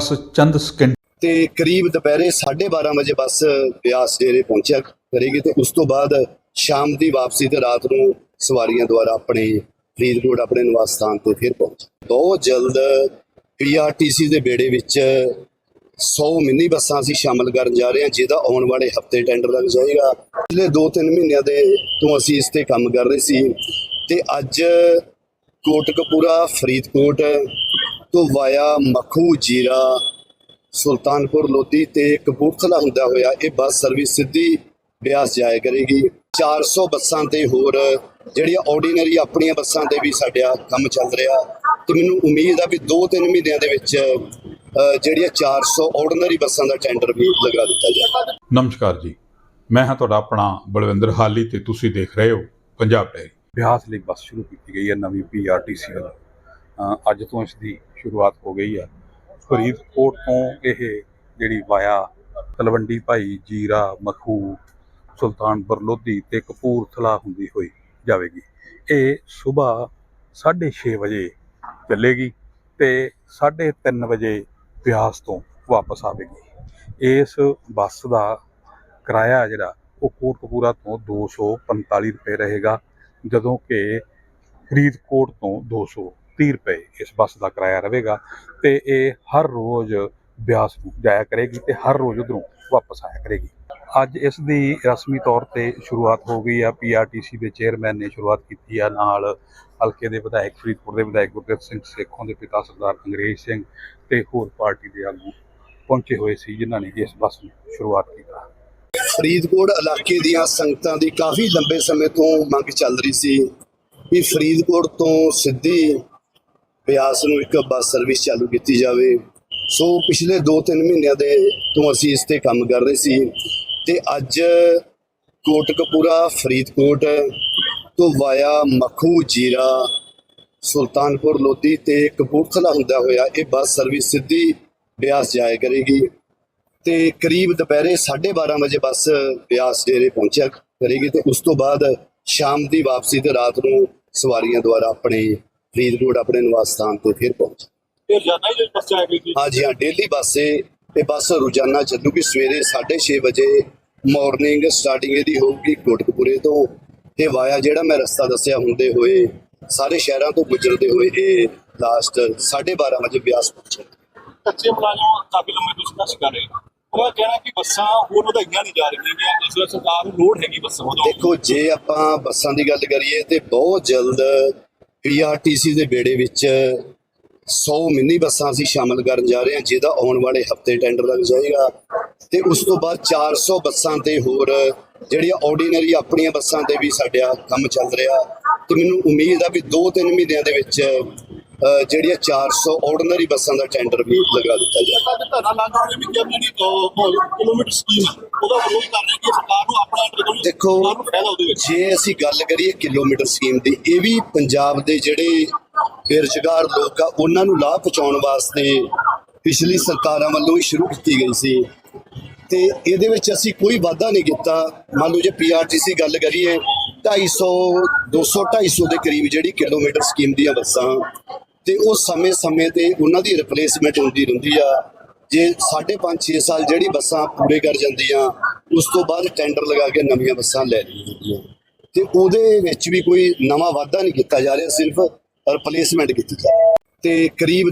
ਬਸ ਚੰਦ second ਤੇ ਕਰੀਬ ਦੁਪਹਿਰੇ 12:30 ਵਜੇ ਬੱਸ ਬਿਆਸ ਡੇਰੇ ਪਹੁੰਚਿਆ ਕਰੇਗੀ ਤੇ ਉਸ ਤੋਂ ਬਾਅਦ ਸ਼ਾਮ ਦੀ ਵਾਪਸੀ ਤੇ ਰਾਤ ਨੂੰ ਸਵਾਰੀਆਂ ਦੁਆਰਾ ਆਪਣੇ ਫਰੀਦਕੋਟ, ਆਪਣੇ ਨਿਵਾਸ ਸਥਾਨ ਤੇ ਫਿਰ ਪਹੁੰਚ। ਬਹੁਤ ਜਲਦ ਪੀਆਰਟੀਸੀ ਦੇ ਬੇੜੇ ਵਿੱਚ 100 ਮਿੰਨੀ ਬੱਸਾਂ ਅਸੀਂ ਸ਼ਾਮਲ ਕਰਨ ਜਾ ਰਹੇ ਹਾਂ, ਜਿਹਦਾ ਆਉਣ ਵਾਲੇ ਹਫ਼ਤੇ ਟੈਂਡਰ ਲੱਗ ਜਾਏਗਾ। ਪਿਛਲੇ 2-3 ਮਹੀਨਿਆਂ ਦੇ ਤੋਂ ਅਸੀਂ ਇਸ ਤੇ ਕੰਮ ਕਰ ਰਹੇ ਸੀ ਤੇ ਅੱਜ ਕੋਟਕਪੂਰਾ, ਫਰੀਦਕੋਟ ਤੋਂ ਵਾਇਆ ਮਖੂ ਜੀਰਾ ਸੁਲਤਾਨਪੁਰ ਲੋਧੀ ਤੇ ਕਪੂਰਥਲਾ ਹੁੰਦਾ ਹੋਇਆ ਇਹ ਬੱਸ ਸਰਵਿਸ ਸਿੱਧੀ ਬਿਆਸ ਜਾਇਆ ਕਰੇਗੀ। 400 ਬੱਸਾਂ ਤੇ ਹੋਰ ਜਿਹੜੀਆਂ ਆਰਡੀਨਰੀ ਆਪਣੀਆਂ ਬੱਸਾਂ ਤੇ ਵੀ ਸਾਡਾ ਕੰਮ ਚੱਲ ਰਿਹਾ। ਤੇ ਮੈਨੂੰ ਉਮੀਦ ਆ ਵੀ 2-3 ਮਹੀਨਿਆਂ ਦੇ ਵਿੱਚ ਜਿਹੜੀਆਂ 400 ਆਰਡੀਨਰੀ ਬੱਸਾਂ ਦਾ ਟੈਂਡਰ ਵੀ ਲਗਾ ਦਿੱਤਾ ਜਾਏਗਾ ਨਮਸਕਾਰ ਜੀ। ਮੈਂ ਹਾਂ ਤੁਹਾਡਾ ਆਪਣਾ ਬਲਵਿੰਦਰ ਹਾਲੀ ਤੇ ਤੁਸੀਂ ਦੇਖ ਰਹੇ ਹੋ ਪੰਜਾਬ ਡਾਇਰੀ ਅਭਿਆਸ ਲਈ ਬੱਸ ਸ਼ੁਰੂ ਕੀਤੀ ਗਈ ਹੈ ਨਵੀਂ ਪੀਆਰਟੀਸੀ ਵੱਲੋਂ। ਅੱਜ ਤੋਂ ਇਸ ਦੀ ਸ਼ੁਰੂਆਤ ਹੋ ਗਈ ਆ। ਫਰੀਦਕੋਟ ਤੋਂ ਇਹ ਜਿਹੜੀ ਵਾਇਆ ਤਲਵੰਡੀ ਭਾਈ ਜੀਰਾ ਮਖੂ ਸੁਲਤਾਨਪੁਰ ਲੋਧੀ ਤੇ ਕਪੂਰਥਲਾ ਹੁੰਦੀ ਹੋਈ ਜਾਵੇਗੀ। ਇਹ ਸਵੇਰ 6:30 ਵਜੇ ਚੱਲੇਗੀ ਤੇ 3:30 ਵਜੇ ਬਿਆਸ ਤੋਂ ਵਾਪਸ ਆਵੇਗੀ। ਇਸ ਬੱਸ ਦਾ ਕਿਰਾਇਆ ਜਿਹੜਾ ਉਹ ਕੋਟਕਪੂਰਾ ਤੋਂ 245 ਰੁਪਏ ਰਹੇਗਾ, ਜਦੋਂ ਕਿ ਫਰੀਦਕੋਟ ਤੋਂ 230 ਰੁਪਏ ਇਸ ਬੱਸ ਦਾ ਕਿਰਾਇਆ ਰਹੇਗਾ ਤੇ ਇਹ ਹਰ ਰੋਜ਼ ਬਿਆਸ ਨੂੰ ਜਾਇਆ ਕਰੇਗੀ ਤੇ ਹਰ ਰੋਜ਼ ਉਧਰੋਂ ਵਾਪਸ ਆਇਆ ਕਰੇਗੀ। ਅੱਜ ਇਸ ਦੀ ਰਸਮੀ ਤੌਰ ਤੇ ਸ਼ੁਰੂਆਤ ਹੋ ਗਈ ਆ ਪੀਆਰਟੀਸੀ ਦੇ ਚੇਅਰਮੈਨ ਨੇ ਸ਼ੁਰੂਆਤ ਕੀਤੀ ਆ, ਨਾਲ ਹਲਕੇ ਦੇ ਵਿਧਾਇਕ ਫਰੀਦਕੋਟ ਦੇ ਵਿਧਾਇਕ ਗੁਰਦੇਵ ਸਿੰਘ ਸੇਖੋਂ ਦੇ ਪਿਤਾ ਸਰਦਾਰ ਅੰਗਰੇਜ਼ ਸਿੰਘ ਤੇ ਹੋਰ ਪਾਰਟੀ ਦੇ ਆਗੂ ਪਹੁੰਚੇ ਹੋਏ ਸੀ ਜਿਨ੍ਹਾਂ ਨੇ ਇਸ ਬੱਸ ਨੂੰ ਸ਼ੁਰੂਆਤ ਕੀਤਾ। ਫਰੀਦਕੋਟ ਇਲਾਕੇ ਦੀਆਂ ਸੰਗਤਾਂ ਦੀ ਕਾਫੀ ਲੰਬੇ ਸਮੇਂ ਤੋਂ ਮੰਗ ਚੱਲ ਰਹੀ ਸੀ ਕਿ ਫਰੀਦਕੋਟ ਤੋਂ ਸਿੱਧੀ ਬਿਆਸ ਨੂੰ ਇੱਕ ਬੱਸ ਸਰਵਿਸ ਚਾਲੂ ਕੀਤੀ ਜਾਵੇ। ਸੋ ਪਿਛਲੇ 2-3 ਮਹੀਨਿਆਂ ਦੇ ਤੋਂ ਅਸੀਂ ਇਸ ਤੇ ਕੰਮ ਕਰ ਰਹੇ ਸੀ ਤੇ ਅੱਜ ਕੋਟਕਪੂਰਾ, ਫਰੀਦਕੋਟ ਤੋਂ ਵਾਇਆ ਮਖੂ ਜੀਰਾ, ਸੁਲਤਾਨਪੁਰ ਲੋਧੀ ਤੇ ਕਪੂਰਥਲਾ ਹੁੰਦਾ ਹੋਇਆ ਇਹ ਬੱਸ ਸਰਵਿਸ ਸਿੱਧੀ ਬਿਆਸ ਜਾਇਆ ਕਰੇਗੀ। ਤੇ ਕਰੀਬ ਦੁਪਹਿਰੇ 12:30 ਵਜੇ ਬੱਸ ਬਿਆਸ ਡੇਰੇ ਪਹੁੰਚਿਆ ਕਰੇਗੀ ਤੇ ਉਸ ਤੋਂ ਬਾਅਦ ਸ਼ਾਮ ਦੀ ਵਾਪਸੀ ਤੇ ਰਾਤ ਨੂੰ ਸਵਾਰੀਆਂ ਦੁਆਰਾ ਆਪਣੇ ਫਰੀਦਕੋਟ ਆਪਣੇ ਨਿਵਾਸ ਸਥਾਨ ਤੇ ਫਿਰ ਪਹੁੰਚ। ਫਿਰ ਜਾਣਾ ਹੀ ਬੱਸ ਜਾਏਗੀ ਹਾਂਜੀ ਹਾਂ ਡੇਲੀ ਬੱਸ ਇਹ ਬੱਸ ਰੋਜ਼ਾਨਾ ਚੱਲੂਗੀ। ਸਵੇਰੇ 6:30 ਵਜੇ ਮਾਰਨਿੰਗ ਸਟਾਰਟਿੰਗ ਇਹਦੀ ਹੋਊਗੀ ਕੋਟਕਪੂਰੇ ਤੋਂ। ਤੇ ਵਾਇਆ ਜਿਹੜਾ ਮੈਂ ਰਸਤਾ ਦੱਸਿਆ ਹੁੰਦੇ ਹੋਏ ਸਾਰੇ ਸ਼ਹਿਰਾਂ ਤੋਂ ਗੁਜ਼ਰਦੇ ਹੋਏ ਇਹ ਲਾਸਟ 12:30 ਵਜੇ ਬਿਆਸ ਪਹੁੰਚੇ ਕੱਚੇ ਮੁਲਾਜ਼ਮ ਕਾਫੀ ਲੰਮੇ ਤੋਂ ਸੰਘਰਸ਼ ਕਰ ਰਹੇ ਦਾ ਕਹਿਣਾ ਕਿ ਬੱਸਾਂ ਹੋਰ ਵਧਾਈਆਂ ਨਹੀਂ ਜਾ ਰਹੀਆਂ ਇਸ ਵੇਲੇ ਸਰਕਾਰ ਨੂੰ ਲੋੜ ਹੈਗੀ ਬੱਸਾਂ ਵਧਾਉਣ। ਦੇਖੋ ਜੇ ਆਪਾਂ ਬੱਸਾਂ ਦੀ ਗੱਲ ਕਰੀਏ ਤੇ ਬਹੁਤ ਜਲਦ ਪੀਆਰਟੀਸੀ ਦੇ ਬੇੜੇ ਵਿੱਚ 100 ਮਿੰਨੀ ਬੱਸਾਂ ਅਸੀਂ ਸ਼ਾਮਲ ਕਰਨ ਜਾ ਰਹੇ ਹਾਂ ਜਿਹਦਾ ਆਉਣ ਵਾਲੇ ਹਫ਼ਤੇ ਟੈਂਡਰ ਲੱਗ ਜਾਏਗਾ। ਤੇ ਉਸ ਤੋਂ ਬਾਅਦ 400 ਬੱਸਾਂ ਤੇ ਹੋਰ ਜਿਹੜੀਆਂ ਆਰਡੀਨਰੀ ਆਪਣੀਆਂ ਬੱਸਾਂ ਤੇ ਵੀ ਸਾਡਾ ਕੰਮ ਚੱਲ ਰਿਹਾ। ਤੇ ਮੈਨੂੰ ਉਮੀਦ ਆ ਵੀ 2-3 ਮਹੀਨਿਆਂ ਦੇ ਵਿੱਚ ਅ, ਜਿਹੜੀਆਂ 400 ਆਰਡੀਨਰੀ ਬੱਸਾਂ ਦਾ ਟੈਂਡਰ ਵੀ ਲਗਾ ਦਿੱਤਾ ਜਾਏਗਾ। ਸਰਕਾਰ ਦੇ ਕਿਲੋਮੀਟਰ ਸਕੀਮ ਉਹਦਾ ਵਿਰੋਧ ਕਰ ਰਹੇ ਕਿ ਸਰਕਾਰ ਨੂੰ ਆਪਣਾ ਅੰਦਰ ਦੇਖੋ ਜੇ ਅਸੀਂ ਗੱਲ ਕਰੀਏ ਕਿਲੋਮੀਟਰ ਸਕੀਮ ਦੀ ਇਹ ਵੀ ਪੰਜਾਬ ਦੇ ਜਿਹੜੇ ਬੇਰੁਜ਼ਗਾਰ ਲੋਕ ਆ ਉਹਨਾਂ ਨੂੰ ਲਾਭ ਪਹੁੰਚਾਉਣ ਵਾਸਤੇ ਪਿਛਲੀ ਸਰਕਾਰਾਂ ਵੱਲੋਂ ਹੀ ਸ਼ੁਰੂ ਕੀਤੀ ਗਈ ਸੀ। ਤੇ ਇਹਦੇ ਵਿੱਚ ਅਸੀਂ ਕੋਈ ਵਾਅਦਾ ਨਹੀਂ ਕੀਤਾ। ਮੰਨ ਲਓ ਜੇ ਪੀਆਰਟੀਸੀ ਗੱਲ ਕਰੀਏ 250 200 250 ਦੇ ਕਰੀਬ ਜਿਹੜੀ ਕਿਲੋਮੀਟਰ ਸਕੀਮ ਦੀਆਂ ਬੱਸਾਂ ਤੇ ਉਹ ਸਮੇਂ-ਸਮੇਂ ਤੇ ਉਹਨਾਂ ਦੀ ਰਿਪਲੇਸਮੈਂਟ ਹੁੰਦੀ ਰਹਿੰਦੀ ਆ। ਜੇ 5.5 6 ਸਾਲ ਜਿਹੜੀ ਬੱਸਾਂ ਪੂਰੇ ਕਰ ਜਾਂਦੀਆਂ, ਉਸ ਤੋਂ ਬਾਅਦ ਟੈਂਡਰ ਲਗਾ ਕੇ ਨਵੀਆਂ ਬੱਸਾਂ ਲੈ ਲਈਆਂ ਜਾਂਦੀਆਂ। ਤੇ ਉਹਦੇ ਵਿੱਚ ਵੀ ਕੋਈ ਨਵਾਂ ਵਾਅਦਾ ਨਹੀਂ ਕੀਤਾ ਜਾ ਰਿਹਾ, ਸਿਰਫ ਰਿਪਲੇਸਮੈਂਟ ਕੀਤੀ ਜਾ ਰਹੀ ਤੇ ਕਰੀਬ